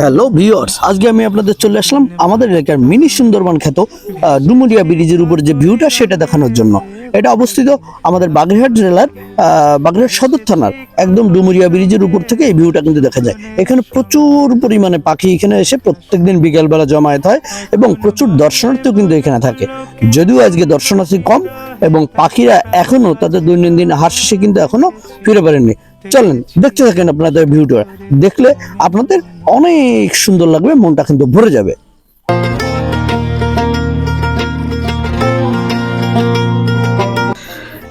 Hello viewers আজকে আমি আপনাদের চলে আসলাম আমাদের এলাকার মিনি সুন্দরবন খ্যাত ডুমুরিয়া ব্রিজের উপর যে ভিউটা সেটা দেখানোর জন্য। এটা অবস্থিত আমাদের বাগেরহাট জেলার বাগেরহাট সদর থানার একদম ডুমুরিয়া ব্রিজের উপর থেকে এই ভিউটা কিন্তু দেখা যায়। এখানে প্রচুর পরিমাণে পাখি এখানে এসে প্রত্যেকদিন বিকেলবেলা জমায়েত হয় এবং প্রচুর দর্শনার্থীও কিন্তু এখানে থাকে। যদিও আজকে দর্শনার্থী কম এবং পাখিরা এখনও তাদের দৈনন্দিন হার শেষে কিন্তু এখনও ফিরে পারেননি। চলেন, দেখতে থাকেন আপনাদের ভিউটা দেখলে আপনাদের অনেক সুন্দর লাগবে, মনটা কিন্তু ভরে যাবে।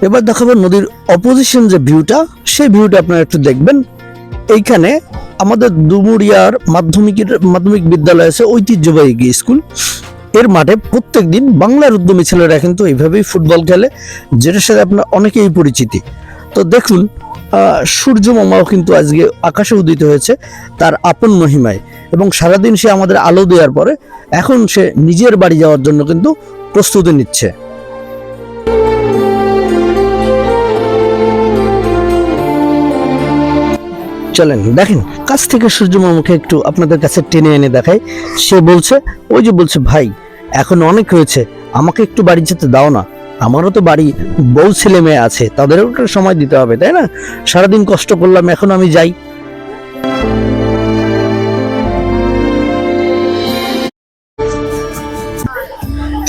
এবার দেখাবো নদীর অপোজিশন যে ভিউটা সেই ভিউটা আপনারা একটু দেখবেন। এইখানে আমাদের দুমুরিয়ার মাধ্যমিকের, মাধ্যমিক বিদ্যালয় আছে, ঐতিহ্যবাহী স্কুলের মাঠে প্রত্যেকদিন বাংলার উদ্যমী ছেলেরা কিন্তু এইভাবেই ফুটবল খেলে, যেটার সাথে আপনার অনেকেই পরিচিতি। তো দেখুন সূর্য মামাও কিন্তু আজকে আকাশে উদিত হয়েছে, তার আপন মহিমায়। এবং সারাদিন সে আমাদের আলো দেওয়ার পরে, এখন সে নিজের বাড়ি যাওয়ার জন্য কিন্তু প্রস্তুতি নিচ্ছে। চলেন, দেখেন, কাছ থেকে সূর্য মামাকে একটু আপনাদের কাছে টেনে এনে দেখায় সে বলছে, ওই যে বলছে, ভাই, এখন অনেক হয়েছে, আমাকে একটু বাড়ি যেতে দাও না। আমারও তো বাড়ি, বউ, ছেলে, মেয়ে আছে, তাদেরও একটা সময় দিতে হবে, তাই না? সারাদিন কষ্ট করলাম, এখন আমি যাই।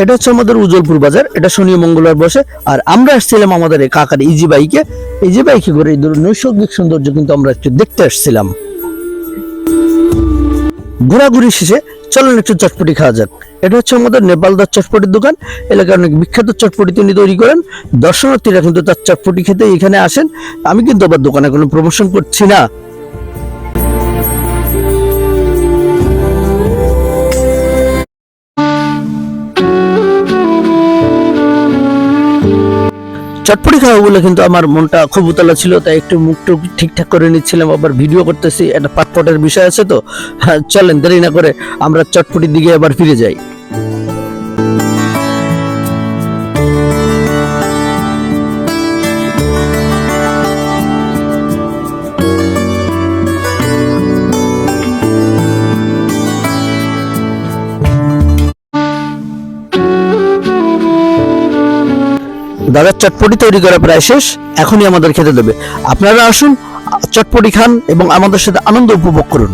এটা হচ্ছে আমাদের উজ্জ্বলপুর বাজার, এটা শনি মঙ্গলবার বসে, আর আমরা আসছিলাম আমাদের কাকার ইজি বাইকে। ইজি বাইকে করে এই নৈসর্গিক সৌন্দর্য কিন্তু আমরা একটু দেখতে আসছিলাম। ঘোরাঘুরি শেষে চলেন একটু চটপটি খাওয়া যাক। এটা হচ্ছে আমাদের নেপাল নেপালদার চটপটির দোকান। এলাকার অনেক বিখ্যাত চটপটি তিনি তৈরি করেন। দর্শনার্থীরা কিন্তু তার চটপটি খেতে এখানে আসেন। আমি কিন্তু আবার দোকানে কোনো প্রমোশন করছি না। চটপটি বলে কিন্তু আমার মনটা খুব উতলা ছিল তাই একটু মুখ টুক ঠিকঠাক করে নিচ্ছিলাম আবার ভিডিও করতেছি একটা পাটপটের বিষয় আছে তো হ্যাঁ, চলেন দেরি না করে আমরা চটপটির দিকে আবার ফিরে যাই। দাদার চটপটি তৈরি করা প্রায় শেষ, এখনই আমাদের খেতে দেবে। আপনারা আসুন, চটপটি খান এবং আমাদের সাথে আনন্দ উপভোগ করুন।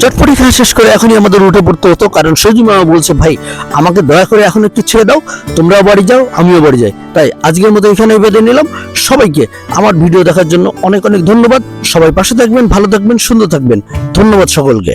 চটপটি খাওয়া শেষ করে এখনই আমাদের উঠে পড়তে হতো, কারণ সজি মামা বলছে, ভাই, আমাকে দয়া করে এখন একটু ছেড়ে দাও, তোমরাও বাড়ি যাও, আমিও বাড়ি যাই। তাই আজকের মতো এখানে বেঁধে নিলাম। সবাইকে আমার ভিডিও দেখার জন্য অনেক অনেক ধন্যবাদ। সবাই পাশে থাকবেন, ভালো থাকবেন, সুন্দর থাকবেন। ধন্যবাদ সকলকে।